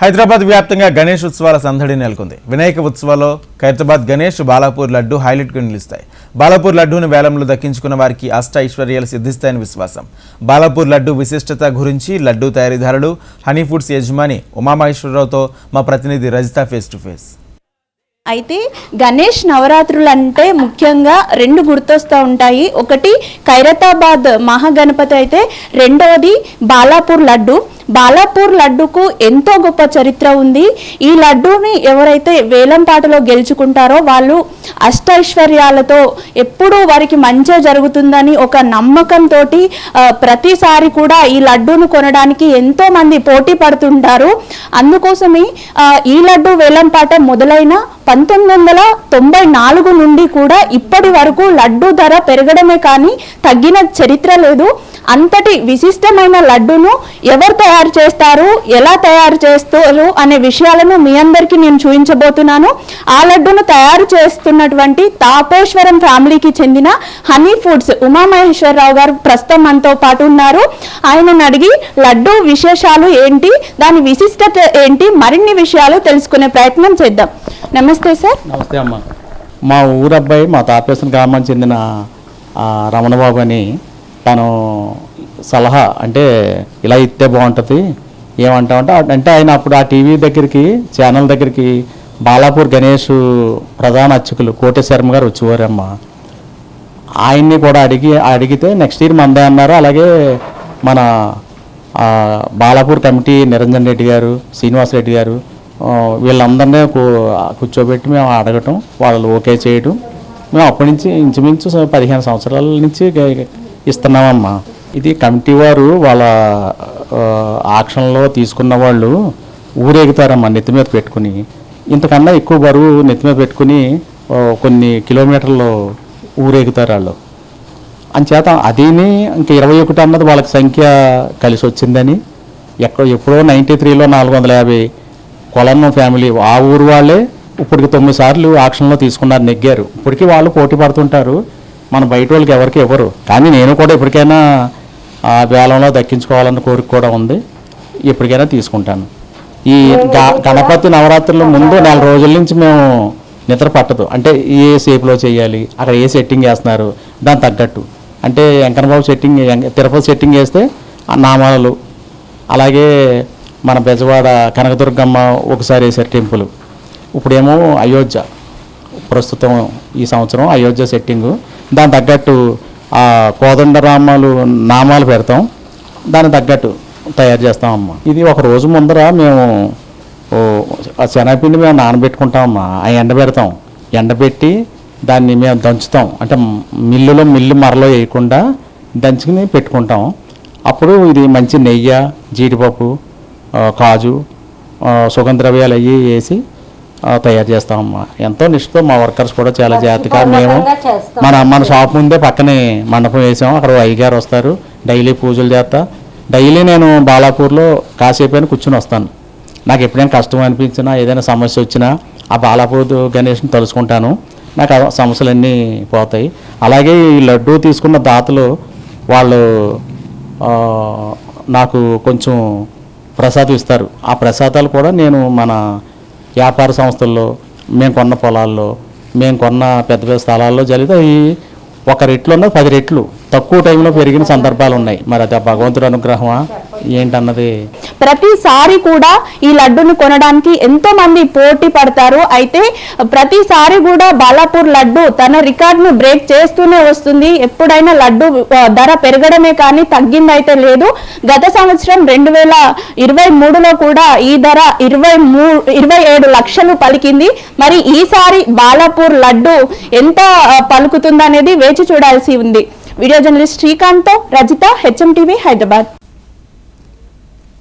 హైదరాబాద్ వ్యాప్తంగా గణేష్ ఉత్సవాల సందడి నెలకొంది. వినాయక ఉత్సవాల్లో ఖైరతాబాద్ గణేష్ బాలాపూర్ లడ్డు హైలైట్గా నిలుస్తాయి. బాలాపూర్ లడ్డూను వేలంలో దక్కించుకున్న వారికి అష్ట ఐశ్వర్యాలు సిద్ధిస్తాయని విశ్వాసం. బాలాపూర్ లడ్డు విశిష్టత గురించి లడ్డు తయారీదారుడు హనీ ఫుడ్స్ యజమాని ఉమామహేశ్వరరావుతో మా ప్రతినిధి రజిత ఫేస్ టు ఫేస్ అయితే గణేష్ నవరాత్రులు అంటే ముఖ్యంగా రెండు గుర్తొస్తూ ఉంటాయి. ఒకటి ఖైరతాబాద్ మహాగణపతి అయితే రెండవది బాలాపూర్ లడ్డు. బాలాపూర్ లడ్డుకు ఎంతో గొప్ప చరిత్ర ఉంది. ఈ లడ్డూని ఎవరైతే వేలంపాటలో గెలుచుకుంటారో వాళ్ళు అష్టైశ్వర్యాలతో ఎప్పుడూ వారికి మంచి జరుగుతుందని ఒక నమ్మకంతో ప్రతిసారి కూడా ఈ లడ్డూను కొనడానికి ఎంతో మంది పోటీ పడుతుంటారు. అందుకోసమే ఈ లడ్డు వేలంపాట మొదలైన పంతొమ్మిది వందల తొంభై నాలుగు నుండి కూడా ఇప్పటి వరకు లడ్డు ధర పెరగడమే కానీ తగ్గిన చరిత్ర లేదు. అంతటి విశిష్టమైన లడ్డును ఎవరు తయారు తయారు చేస్తారు ఎలా తయారు చేస్తారు అనే విషయాలను మీ అందరికీ నేను చూపించబోతున్నాను. ఆ లడ్డును తయారు చేస్తున్నటువంటి తాపేశ్వరం ఫ్యామిలీకి చెందిన హనీ ఫుడ్స్ ఉమామహేశ్వరరావు గారు ప్రస్తుతం మనతో పాటు ఉన్నారు. ఆయనను అడిగి లడ్డు విశేషాలు ఏంటి దాని విశిష్టత ఏంటి మరిన్ని విషయాలు తెలుసుకునే ప్రయత్నం చేద్దాం. నమస్తే సార్. నమస్తే అమ్మ. మా ఊరబ్బాయి మా తాపేశ్వరం గ్రామానికి చెందిన రమణబాబు అని తను సలహా అంటే ఇలా ఇస్తే బాగుంటుంది ఏమంటామంటే అంటే ఆయన అప్పుడు ఆ టీవీ దగ్గరికి ఛానల్ దగ్గరికి బాలాపూర్ గణేష్ ప్రధాన అర్చకులు కోటేశ్వరమ్మ గారు వచ్చేవారమ్మ. ఆయన్ని కూడా అడిగి అడిగితే నెక్స్ట్ ఇయర్ మందే అన్నారు. అలాగే మన బాలాపూర్ కమిటీ నిరంజన్ రెడ్డి గారు శ్రీనివాస్ రెడ్డి గారు వీళ్ళందరినీ కూర్చోబెట్టి మేము అడగటం వాళ్ళు ఓకే చేయటం. మేము అప్పటి నుంచి ఇంచుమించు పదిహేను సంవత్సరాల నుంచి ఇస్తున్నామమ్మా. ఇది కమిటీ వారు వాళ్ళ ఆక్షన్లో తీసుకున్న వాళ్ళు ఊరేగుతారమ్మా నెత్తి మీద పెట్టుకుని. ఇంతకన్నా ఎక్కువ బరువు నెత్తి మీద పెట్టుకుని కొన్ని కిలోమీటర్లు ఊరేగుతారు వాళ్ళు. అంచేత అదీని ఇంకా ఇరవై ఒకటి అన్నది వాళ్ళకి సంఖ్య కలిసి వచ్చిందని ఎక్కడ ఎప్పుడో నైంటీ త్రీలో నాలుగు వందల యాభై కొలన్న ఫ్యామిలీ ఆ ఊరు వాళ్ళే ఇప్పటికి తొమ్మిది సార్లు ఆక్షన్లో తీసుకున్నారు నెగ్గారు. ఇప్పటికీ వాళ్ళు పోటీ పడుతుంటారు. మన బయట వాళ్ళకి ఎవరికి ఇవ్వరు. కానీ నేను కూడా ఎప్పటికైనా ఆ వేలంలో దక్కించుకోవాలన్న కోరిక కూడా ఉంది. ఎప్పటికైనా తీసుకుంటాను. ఈ గ- గణపతి నవరాత్రుల ముందు నెల రోజుల నుంచి మేము నిద్ర పట్టదు. అంటే ఏ షేప్లో చేయాలి అక్కడ ఏ సెట్టింగ్ వేస్తున్నారు దానికి తగ్గట్టు. అంటే వెంకన్నబాబు సెట్టింగ్ తిరుపతి సెట్టింగ్ వేస్తే నామాలు అలాగే మన బెజవాడ కనకదుర్గమ్మ ఒకసారి వేసారు టెంపుల్. ఇప్పుడేమో అయోధ్య. ప్రస్తుతం ఈ సంవత్సరం అయోధ్య సెట్టింగు. దానికి తగ్గట్టు ఆ కోదండరామాలు నామాలు పెడతాం. దానికి తగ్గట్టు తయారు చేస్తామమ్మా ఇది ఒక రోజు ముందర మేము ఓ ఆ శనగపిండి మేము నానబెట్టుకుంటామమ్మా. ఆ ఎండబెడతాం ఎండబెట్టి దాన్ని మేము దంచుతాం. అంటే మిల్లులో మిల్లు మరలో వేయకుండా దంచుకుని పెట్టుకుంటాం. అప్పుడు ఇది మంచి నెయ్యి జీడిపప్పు కాజు సుగంధ ద్రవ్యాలు అవి వేసి తయారు చేస్తామమ్మా ఎంతో నిష్ఠతో మా వర్కర్స్ కూడా చాలా జాగ్రత్తగా మేము మన మన షాప్ ముందే పక్కనే మండపం వేసాం. అక్కడ అయ్యగారు వస్తారు. డైలీ పూజలు చేస్తా. డైలీ నేను బాలాపూర్లో కాసేపు అయినా కూర్చుని వస్తాను. నాకు ఎప్పుడైనా కష్టం అనిపించినా ఏదైనా సమస్య వచ్చినా ఆ బాలాపూర్ గణేష్ని తలుచుకుంటాను. నాకు ఆ సమస్యలన్నీ పోతాయి. అలాగే ఈ లడ్డూ తీసుకున్న దాతలు వాళ్ళు నాకు కొంచెం ప్రసాదం ఇస్తారు. ఆ ప్రసాదాలు కూడా నేను మన వ్యాపార సంస్థల్లో మేము కొన్న పొలాల్లో మేము కొన్న పెద్ద పెద్ద స్థలాల్లో జరిగితే అవి ఒక రెట్లు ఉన్నది పది రెట్లు. తక్కువ టైంలో పెరిగిన సందర్భాలు ఉన్నాయి మరి అది భగవంతుడు అనుగ్రహమా? ఏంటన్నది? ప్రతిసారి కూడా ఈ లడ్డును కొనడానికి ఎంతో మంది పోటీ పడతారు. అయితే ప్రతిసారి కూడా బాలాపూర్ లడ్డు తన రికార్డును బ్రేక్ చేస్తూనే వస్తుంది. ఎప్పుడైనా లడ్డు ధర పెరగడమే కానీ తగ్గిందైతే లేదు. గత సంవత్సరం రెండు వేల ఇరవై మూడులో కూడా ఈ ధర ఇరవై మూ ఇరవై ఏడు లక్షలు పలికింది. మరి ఈసారి బాలాపూర్ లడ్డు ఎంత పలుకుతుందనేది వేచి చూడాల్సి ఉంది. Video journalist Srikanth Rajitha H M TV Hyderabad.